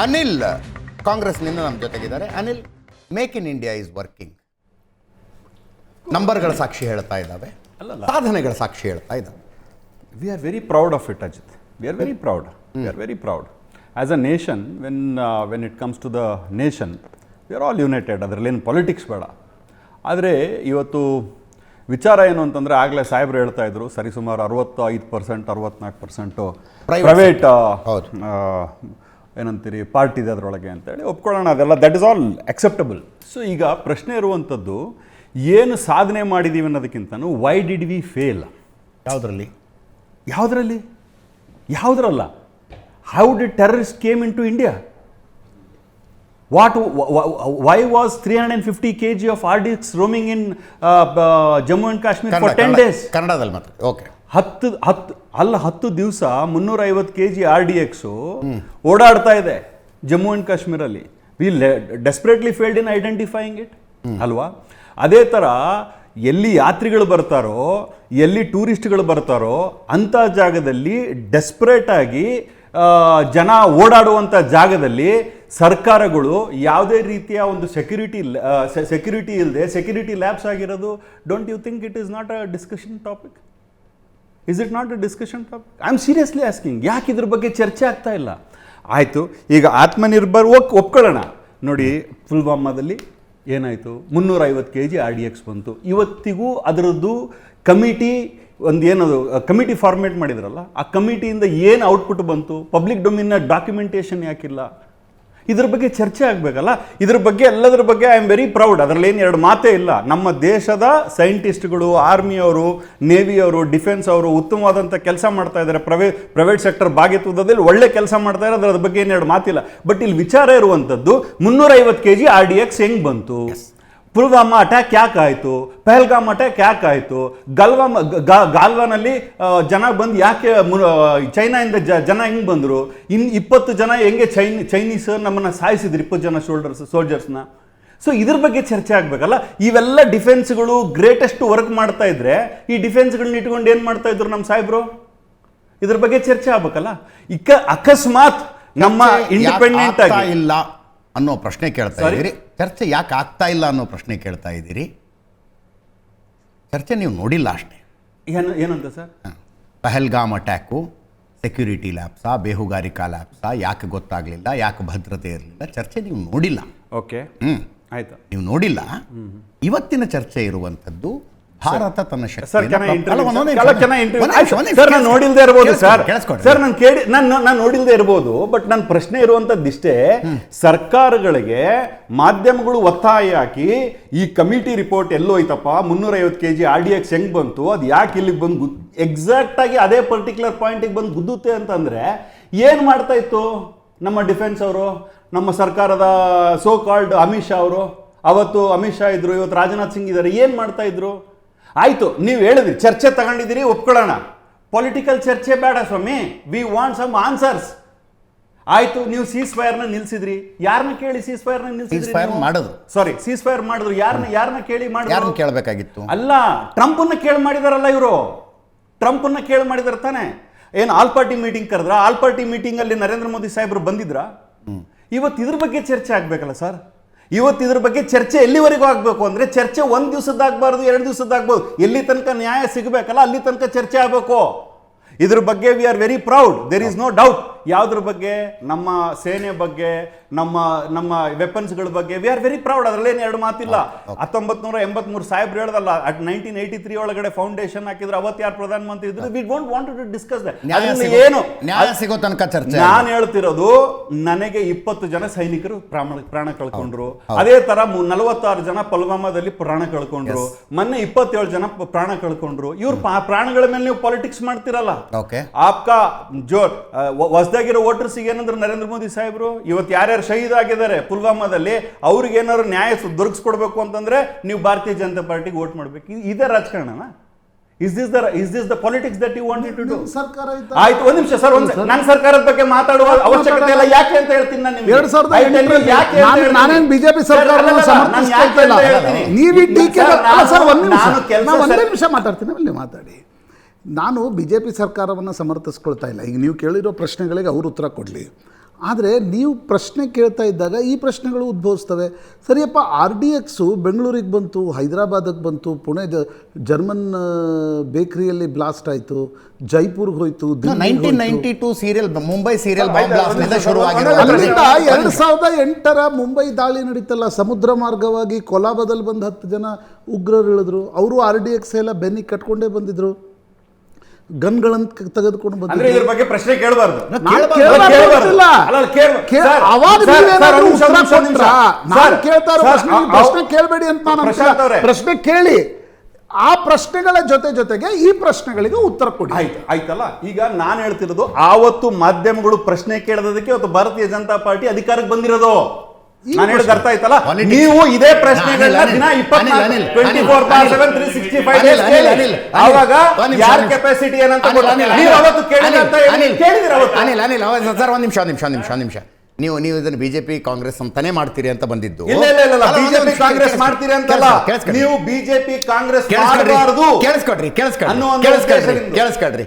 ಅನಿಲ್ ಕಾಂಗ್ರೆಸ್ನಿಂದ ನಮ್ಮ ಜೊತೆಗಿದ್ದಾರೆ. Anil make in India is working ನಂಬರ್ಗಳ ಸಾಕ್ಷಿ ಹೇಳ್ತಾ ಇದ್ದಾವೆ. ಸಾಧನೆಗಳ ಸಾಕ್ಷಿ ಹೇಳ್ತಾ ಇದ್ದಾವೆ. We are very proud of it Ajit we are very proud we are very proud as a nation when when it comes to the nation we are all united ಅದರಲ್ಲೇನು politics ಬೇಡ. ಆದರೆ ಇವತ್ತು ವಿಚಾರ ಏನು ಅಂತಂದರೆ ಆಗಲೇ ಸಾಹೇಬ್ರು ಹೇಳ್ತಾ ಇದ್ರು ಸರಿಸುಮಾರು ಅರವತ್ತು ಐದು ಪರ್ಸೆಂಟ್ ಅರವತ್ನಾಲ್ಕು ಪರ್ಸೆಂಟು ಪ್ರೈವೇಟ್. ಏನಂತೀರಿ ಪಾರ್ಟಿ ಇದೆ ಅದರೊಳಗೆ ಅಂತೇಳಿ ಒಪ್ಕೊಳ್ಳೋಣ. ಅದೆಲ್ಲ that is all acceptable so ಈಗ ಪ್ರಶ್ನೆ ಇರುವಂಥದ್ದು ಏನು ಸಾಧನೆ ಮಾಡಿದ್ದೀವಿ ಅನ್ನೋದಕ್ಕಿಂತನೂ ವೈ ಡಿಡ್ ವಿ ಫೇಲ್ ಯಾವುದರಲ್ಲಿ? ಯಾವುದರಲ್ಲಿ? ಯಾವುದ್ರಲ್ಲ? How the terrorist came in to India what why was three hundred and fifty K G of RDX roaming in Jammu and Kashmir for ten days ಕನ್ನಡದಲ್ಲಿ ಮಾತ್ರ. ಓಕೆ ಹತ್ತು ಹತ್ತು, ಅಲ್ಲ ಹತ್ತು ದಿವಸ ಮುನ್ನೂರೈವತ್ತು K G R D X ಓಡಾಡ್ತಾ ಇದೆ Jammu and ಕಾಶ್ಮೀರಲ್ಲಿ. We desperately failed in identifying it ಅಲ್ವಾ? ಅದೇ ಥರ ಎಲ್ಲಿ ಯಾತ್ರಿಗಳು ಬರ್ತಾರೋ, ಎಲ್ಲಿ ಟೂರಿಸ್ಟ್ಗಳು ಬರ್ತಾರೋ ಅಂಥ ಜಾಗದಲ್ಲಿ ಡೆಸ್ಪರೇಟ್ ಆಗಿ ಜನ ಓಡಾಡುವಂಥ ಜಾಗದಲ್ಲಿ ಸರ್ಕಾರಗಳು ಯಾವುದೇ ರೀತಿಯ ಒಂದು ಸೆಕ್ಯೂರಿಟಿ ಸೆಕ್ಯೂರಿಟಿ ಇಲ್ಲದೆ ಸೆಕ್ಯೂರಿಟಿ ಲ್ಯಾಬ್ಸ್ ಆಗಿರೋದು don't you think it is not a discussion topic is it not a discussion topic I am seriously asking ಯಾಕೆ ಇದ್ರ ಬಗ್ಗೆ ಚರ್ಚೆ ಆಗ್ತಾ ಇಲ್ಲ? ಆಯಿತು, ಈಗ ಆತ್ಮನಿರ್ಭರ್ ಒಕ್ ಒಪ್ಕೊಳ್ಳೋಣ. ನೋಡಿ, ಪುಲ್ವಾಮಾದಲ್ಲಿ ಏನಾಯಿತು? ಮುನ್ನೂರೈವತ್ತು K G R D X ಬಂತು. ಇವತ್ತಿಗೂ ಅದರದ್ದು ಕಮಿಟಿ ಒಂದು ಏನದು ಕಮಿಟಿ ಫಾರ್ಮೇಟ್ ಮಾಡಿದ್ರಲ್ಲ, ಆ ಕಮಿಟಿಯಿಂದ ಏನು ಔಟ್ಪುಟ್ ಬಂತು? ಪಬ್ಲಿಕ್ ಡೊಮಿನ್ನ ಡಾಕ್ಯುಮೆಂಟೇಷನ್ ಯಾಕಿಲ್ಲ? ಇದ್ರ ಬಗ್ಗೆ ಚರ್ಚೆ ಆಗಬೇಕಲ್ಲ? ಇದ್ರ ಬಗ್ಗೆ, ಎಲ್ಲದರ ಬಗ್ಗೆ ಐ ಆಮ್ ವೆರಿ ಪ್ರೌಡ್ ಅದರಲ್ಲಿ ಏನು ಎರಡು ಮಾತೇ ಇಲ್ಲ. ನಮ್ಮ ದೇಶದ ಸೈಂಟಿಸ್ಟ್ಗಳು ಆರ್ಮಿಯವರು ನೇವಿಯವರು ಡಿಫೆನ್ಸ್ ಅವರು ಉತ್ತಮವಾದಂಥ ಕೆಲಸ ಮಾಡ್ತಾ ಇದ್ದಾರೆ. ಪ್ರವೇ ಪ್ರೈವೇಟ್ ಸೆಕ್ಟರ್ ಭಾಗಿತ್ವದಲ್ಲಿ ಒಳ್ಳೆ ಕೆಲಸ ಮಾಡ್ತಾ ಇದ್ದಾರೆ. ಅದರ ಬಗ್ಗೆ ಏನು ಎರಡು ಮಾತಿಲ್ಲ. ಬಟ್ ಇಲ್ಲಿ ವಿಚಾರ ಇರುವಂಥದ್ದು ಮುನ್ನೂರೈವತ್ತು K G R D X ಹೆಂಗೆ ಬಂತು? ಪುಲ್ವಾಮಾ ಅಟ್ಯಾಕ್ ಯಾಕೆ ಆಯಿತು? ಪಹಲ್ಗಾಮ್ ಅಟ್ಯಾಕ್ ಯಾಕೆ ಆಯಿತು? ಗಲ್ವಾಮ್ ಗಾಲ್ವಾನಲ್ಲಿ ಜನ ಬಂದು ಯಾಕೆ ಚೈನಾಯಿಂದ ಜ ಜನ ಹೆಂಗೆ ಬಂದರು? ಇನ್ನು ಇಪ್ಪತ್ತು ಜನ ಹೆಂಗೆ ಚೈನ್ ಚೈನೀಸ್ ನಮ್ಮನ್ನು ಸಾಯಿಸಿದ್ರು ಇಪ್ಪತ್ತು ಜನ ಶೋಲ್ಡರ್ಸ್ ಸೋಲ್ಜರ್ಸ್ನ? ಸೊ ಇದ್ರ ಬಗ್ಗೆ ಚರ್ಚೆ ಆಗಬೇಕಲ್ಲ? ಇವೆಲ್ಲ ಡಿಫೆನ್ಸ್ಗಳು ಗ್ರೇಟೆಸ್ಟ್ ವರ್ಕ್ ಮಾಡ್ತಾ ಇದ್ರೆ ಈ ಡಿಫೆನ್ಸ್ಗಳನ್ನ ಇಟ್ಕೊಂಡು ಏನು ಮಾಡ್ತಾ ಇದ್ರು ನಮ್ಮ ಸಾಹೇಬ್ರು? ಇದ್ರ ಬಗ್ಗೆ ಚರ್ಚೆ ಆಗ್ಬೇಕಲ್ಲ? ಇಕ್ಕ ಅಕಸ್ಮಾತ್ ನಮ್ಮ ಇಂಡಿಪೆಂಡೆಂಟ್ ಆಗಿ ಇಲ್ಲ? ಅನ್ನೋ ಪ್ರಶ್ನೆ ಕೇಳ್ತಾ? ಇದ್ದೀರಿ. ಚರ್ಚೆ ಯಾಕೆ ಆಗ್ತಾ ಇಲ್ಲ ಅನ್ನೋ ಪ್ರಶ್ನೆ ಕೇಳ್ತಾ ಇದ್ದೀರಿ. ಚರ್ಚೆ ನೀವು ನೋಡಿಲ್ಲ ಅಷ್ಟೇ. ಏನು ಏನಂತ ಸರ್. ಪಹಲ್ಗಾಮ್ ಅಟ್ಯಾಕು ಸೆಕ್ಯೂರಿಟಿ ಲ್ಯಾಬ್ಸಾ ಬೇಹುಗಾರಿಕಾ ಲ್ಯಾಬ್ಸಾ ಯಾಕೆ ಗೊತ್ತಾಗಲಿಲ್ಲ ಯಾಕೆ ಭದ್ರತೆ ಇರಲಿಲ್ಲ ಚರ್ಚೆ ನೀವು ನೋಡಿಲ್ಲ. ಓಕೆ. ಹ್ಞೂ ಆಯ್ತು. ನೀವು ನೋಡಿಲ್ಲ. ಇವತ್ತಿನ ಚರ್ಚೆ ಇರುವಂಥದ್ದು ಭಾರತ ತನ್ನ ನಾನು ನೋಡಿಲ್ದೇ ಇರಬಹುದು ಸರ್. ಸರ್ ನಾನು ಕೇಳಿ ನಾನು ನಾನು ನೋಡಿಲ್ದೇ ಇರ್ಬೋದು ಬಟ್ ನನ್ನ ಪ್ರಶ್ನೆ ಇರುವಂತದ್ದಿಷ್ಟೇ ಸರ್ಕಾರಗಳಿಗೆ ಮಾಧ್ಯಮಗಳು ಒತ್ತಾಯ ಹಾಕಿ ಈ ಕಮಿಟಿ ರಿಪೋರ್ಟ್ ಎಲ್ಲೋಯ್ತಪ್ಪ ಮುನ್ನೂರೈವತ್ತು K G R D X ಹೆಂಗ್ ಬಂತು ಅದು ಯಾಕೆ ಇಲ್ಲಿಗೆ ಬಂದು ಎಕ್ಸಾಕ್ಟ್ ಆಗಿ ಅದೇ ಪರ್ಟಿಕ್ಯುಲರ್ ಪಾಯಿಂಟಿಗೆ ಬಂದು ಗುದ್ದುತ್ತೆ ಅಂತಂದ್ರೆ ಏನು ಮಾಡ್ತಾ ಇತ್ತು ನಮ್ಮ ಡಿಫೆನ್ಸ್ ಅವರು ನಮ್ಮ ಸರ್ಕಾರದ ಸೋ ಕಾಲ್ಡ್ ಅಮಿತ್ ಶಾ ಅವರು? ಅವತ್ತು ಅಮಿತ್ ಶಾ ಇದ್ರು ಇವತ್ತು ರಾಜನಾಥ್ ಸಿಂಗ್ ಇದ್ದಾರೆ ಏನು ಮಾಡ್ತಾ ಇದ್ರು? ಆಯ್ತು ನೀವು ಹೇಳಿದ್ರಿ ಚರ್ಚೆ ತಗೊಂಡಿದ್ದೀರಿ ಒಪ್ಕೊಳ್ಳೋಣ. ಪೊಲಿಟಿಕಲ್ ಚರ್ಚೆ ಬೇಡ ಸ್ವಾಮಿ. ವಿ ವಾಂಟ್ ಸಮ್ ಆನ್ಸರ್ಸ್ ಆಯ್ತು ನೀವು ಸೀಸ್ ಫೈರ್ನ ನಿಲ್ಸಿದ್ರಿ. ಯಾರನ್ನ ಕೇಳಿ ಸೀಸ್ ಫೈರ್ನ ಫೈರ್ ಮಾಡಿದ್ರು. ಸಾರಿ ಸೀಸ್ ಫೈರ್ ಮಾಡಿದ್ರು ಯಾರನ್ನ ಯಾರನ್ನ ಕೇಳಿ ಮಾಡಿದ್ರು? ಕೇಳಬೇಕಾಗಿತ್ತು? ಅಲ್ಲ ಟ್ರಂಪನ್ನ ಕೇಳಿ ಮಾಡಿದಾರಲ್ಲ ಇವರು. ಟ್ರಂಪನ್ನ ಕೇಳಿ ಮಾಡಿದಾರೆ ತಾನೆ. ಏನು ಆಲ್ ಪಾರ್ಟಿ ಮೀಟಿಂಗ್ ಕರೆದ್ರ? ಆಲ್ ಪಾರ್ಟಿ ಮೀಟಿಂಗ್ ಅಲ್ಲಿ ನರೇಂದ್ರ ಮೋದಿ ಸಾಹೇಬರು ಬಂದಿದ್ರ? ಇವತ್ತು ಇದ್ರ ಬಗ್ಗೆ ಚರ್ಚೆ ಆಗ್ಬೇಕಲ್ಲ ಸರ್? ಇವತ್ತು ಇದ್ರ ಬಗ್ಗೆ ಚರ್ಚೆ ಎಲ್ಲಿವರೆಗೂ ಆಗಬೇಕು ಅಂದರೆ ಚರ್ಚೆ ಒಂದು ದಿವಸದ್ದಾಗಬಾರ್ದು, ಎರಡು ದಿವಸದ್ದಾಗ್ಬೋದು ಎಲ್ಲಿ ತನಕ ನ್ಯಾಯ ಸಿಗಬೇಕಲ್ಲ, ಅಲ್ಲಿ ತನಕ ಚರ್ಚೆ ಆಗಬೇಕು. ಇದ್ರ ಬಗ್ಗೆ we are very proud there is no doubt ಯಾವ್ದ್ರ ಬಗ್ಗೆ ನಮ್ಮ ಸೇನೆ ಬಗ್ಗೆ ನಮ್ಮ ನಮ್ಮ ವೆಪನ್ಸ್ಗಳ ಬಗ್ಗೆ ವಿ ಆರ್ ವೆರಿ ಪ್ರೌಡ್ ಅದರಲ್ಲೇನು ಎರಡು ಮಾತಿಲ್ಲ. ಹತ್ತೊಂಬತ್ ನೂರ ಎಂಬತ್ಮೂರು ಸಾಹೇಬ್ರು ಹೇಳ್ದಲ್ಲ ಅಟ್ ನೈನ್ಟೀನ್ ಏಯ್ಟಿ ತ್ರೀ ಒಳಗಡೆ ಫೌಂಡೇಶನ್ ಹಾಕಿದ್ರೆ ಅವತ್ತು ಯಾರು ಪ್ರಧಾನಮಂತ್ರಿ ಇದ್ರು? We don't want to discuss ಏನು? ನ್ಯಾಯ ಸಿಗೋ ತನಕ ಚರ್ಚೆ ನಾನು ಹೇಳ್ತಿರೋದು ನನಗೆ ಇಪ್ಪತ್ತು ಜನ ಸೈನಿಕರು ಪ್ರಾಣ ಪ್ರಾಣ ಕಳ್ಕೊಂಡ್ರು. ಅದೇ ತರ ನಲವತ್ತಾರು ಜನ ಪುಲ್ವಾಮಾದಲ್ಲಿ ಪ್ರಾಣ ಕಳ್ಕೊಂಡ್ರು. ಮೊನ್ನೆ ಇಪ್ಪತ್ತೇಳು ಜನ ಪ್ರಾಣ ಕಳ್ಕೊಂಡ್ರು. ಇವ್ರ ಪ್ರಾಣಗಳ ಮೇಲೆ ನೀವು ಪಾಲಿಟಿಕ್ಸ್ ಮಾಡ್ತಿರಲ್ಲ. ಆಪ್ಕಾ ಜೋ ಹೊಸದಾಗಿರೋ ವೋಟರ್ಸಿಗೆ ಏನಂದ್ರೆ ನರೇಂದ್ರ ಮೋದಿ ಸಾಹೇಬರು? ಇವತ್ತು ಯಾರ್ಯಾರು ಶಹೀದ್ ಆಗಿದ್ದಾರೆ ಪುಲ್ವಾಮಾದಲ್ಲಿ ಅವ್ರಿಗೆ ಏನಾದ್ರು ನ್ಯಾಯ ದೊರಕಿಸ್ಕೊಡ್ಬೇಕು ಅಂತಂದ್ರೆ ನೀವು ಭಾರತೀಯ ಜನತಾ ಪಾರ್ಟಿಗೆ ವೋಟ್ ಮಾಡ್ಬೇಕು. ಇದೇ ರಾಜಕಾರಣನ? Is this the is this the politics that you wanted to do ಸರ್ಕಾರ ಆಯ್ತು ಒಂದು ನಿಮಿಷ ಸರ್ ಒಂದು ನನ್ನ ಸರ್ಕಾರದ ಬಗ್ಗೆ ಮಾತಾಡುವ ಅವಶ್ಯಕತೆ ಇಲ್ಲ. ಯಾಕೆ ಅಂತ ಹೇಳ್ತೀನಿ ನಾನು ನಿಮಗೆ. ಎರಡ್ ಸಾವಿರದ I tell you ಎಂಟರಲ್ಲಿ ಯಾಕೆ ಅಂತ ನಾನು- ನಾನೇನ್ ಬಿಜೆಪಿ ಸರ್, ಸರ್ಕಾರವನ್ನು ಇಲ್ಲ? ಹೇಳ್ತೀನಿ. ನೀವು ಟೀಕೆ ಸರ್, ಒಂದು ಸರ್ ಒಂದ್ ನಿಮಿಷ. ನಾನು ಕೆಲಸ ಒಂದೇ ನಿಮಿಷ ಮಾತಾಡ್ತೀನಿ ಅಲ್ಲಿ ಮಾತಾಡಿ. ನಾನು ಬಿ ಜೆ ಪಿ ಸರ್ಕಾರವನ್ನು ಸಮರ್ಥಿಸ್ಕೊಳ್ತಾ ಇಲ್ಲ. ಈಗ ನೀವು ಕೇಳಿರೋ ಪ್ರಶ್ನೆಗಳಿಗೆ ಅವರು ಉತ್ತರ ಕೊಡಲಿ. ಆದರೆ ನೀವು ಪ್ರಶ್ನೆ ಕೇಳ್ತಾ ಇದ್ದಾಗ ಈ ಪ್ರಶ್ನೆಗಳು ಉದ್ಭವಿಸ್ತವೆ. ಸರಿಯಪ್ಪ ಆರ್ ಡಿ ಎಕ್ಸು ಬೆಂಗಳೂರಿಗೆ ಬಂತು ಹೈದರಾಬಾದಕ್ಕೆ ಬಂತು ಪುಣೆ ಜರ್ಮನ್ ಬೇಕರಿಯಲ್ಲಿ ಬ್ಲಾಸ್ಟ್ ಆಯಿತು ಜೈಪುರ್ಗೆ ಹೋಯ್ತು ಟೂ ಸೀರಿಯಲ್ ಮುಂಬೈ ಸೀರಿಯಲ್ ಅಲ್ಲಿಂದ ಎರಡು ಸಾವಿರದ ಎಂಟರ ಮುಂಬೈ ದಾಳಿ ನಡೀತಲ್ಲ ಸಮುದ್ರ ಮಾರ್ಗವಾಗಿ ಕೊಲಾಬದಲ್ಲಿ ಬಂದು ಹತ್ತು ಜನ ಉಗ್ರರು ಇಳಿದ್ರು. ಅವರು ಆರ್ ಡಿ ಎಕ್ಸ್ ಎಲ್ಲ ಬೆನ್ನಿಗೆ ಕಟ್ಕೊಂಡೇ ಬಂದಿದ್ರು. ಗನ್ಗಳನ್ನು ತೆಗೆದುಕೊಂಡು ಅಂದ್ರೆ ಇದ್ರ ಬಗ್ಗೆ ಪ್ರಶ್ನೆ ಕೇಳಬಾರ್ದು. ಪ್ರಶ್ನೆ ಕೇಳಬೇಡಿ ಅಂತ ನಾನು. ಪ್ರಶ್ನೆ ಕೇಳಿ. ಆ ಪ್ರಶ್ನೆಗಳ ಜೊತೆ ಜೊತೆಗೆ ಈ ಪ್ರಶ್ನೆಗಳಿಗೆ ಉತ್ತರ ಕೊಡಿ. ಆಯ್ತು ಆಯ್ತಲ್ಲ? ಈಗ ನಾನು ಹೇಳ್ತಿರೋದು ಆವತ್ತು ಮಾಧ್ಯಮಗಳು ಪ್ರಶ್ನೆ ಕೇಳದಕ್ಕೆ ಇವತ್ತು ಭಾರತೀಯ ಜನತಾ ಪಾರ್ಟಿ ಅಧಿಕಾರಕ್ಕೆ ಬಂದಿರೋದು. ನಾನು ಹೇಳೋದು ಅರ್ಥ ಆಯ್ತಲ್ಲ? ನೀವು ಇದೇ ಪ್ರಶ್ನೆಗಳನ್ನ ದಿನ twenty four bar seven three sixty five ಯಾರ ಕೆಪಾಸಿಟಿ ಏನಂತ ನೀವು ಅವತ್ತು ಕೇಳಿದಿರ ಅನಿಲ್ ಅನಿಲ್ ಸರ್ ಒಂದು ನಿಮಿಷ ಒಂದು ನಿಮಿಷ ಒಂದು ನಿಮಿಷ ಒಂದು ನಿಮಿಷ. ನೀವು ನೀವು ಇದನ್ನು ಬಿಜೆಪಿ ಕಾಂಗ್ರೆಸ್ ಅಂತಾನೆ ಮಾಡ್ತೀರಿ ಅಂತ ಬಂದಿದ್ದು. ಇಲ್ಲ ಇಲ್ಲ ಇಲ್ಲ ಬಿಜೆಪಿ ಕಾಂಗ್ರೆಸ್ ಮಾಡ್ತೀರಿ ಅಂತಲ್ಲ. ನೀವು ಬಿಜೆಪಿ ಕಾಂಗ್ರೆಸ್ ಕೇಳಿಸ್ಕೊಡ್ರಿ ಕೇಳಿಸ್ಕೊಡ್ರಿ ಕೇಳಿಸ್ಕೊಡ್ರಿ. ಕೇಳಿಸ್ಕೊಡ್ರಿ.